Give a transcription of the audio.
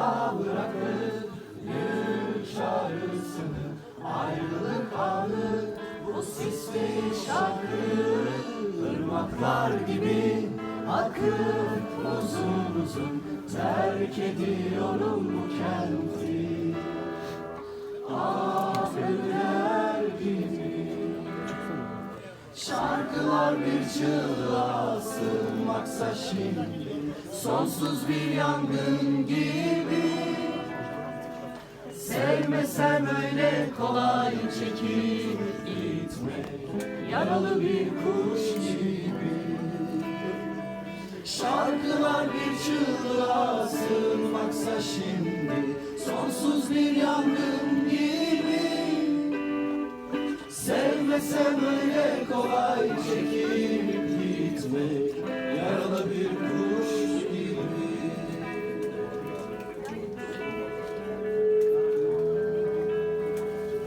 yarına bırakır Yürü çağrısını ayrılık anı Bu sisli şarkı ırmaklar gibi Akıp uzun uzun terk ediyorum bu kenti Afetler gibi Şarkılar bir çığlığa sığınmaksa şimdi Sonsuz bir yangın gibi. Sevmesem öyle kolay çekip gitmek Yaralı bir kuş gibi. Şarkılar bir çığlığa sığınmaksa şimdi Sonsuz bir yangın gibi. Sevmesem öyle kolay çekip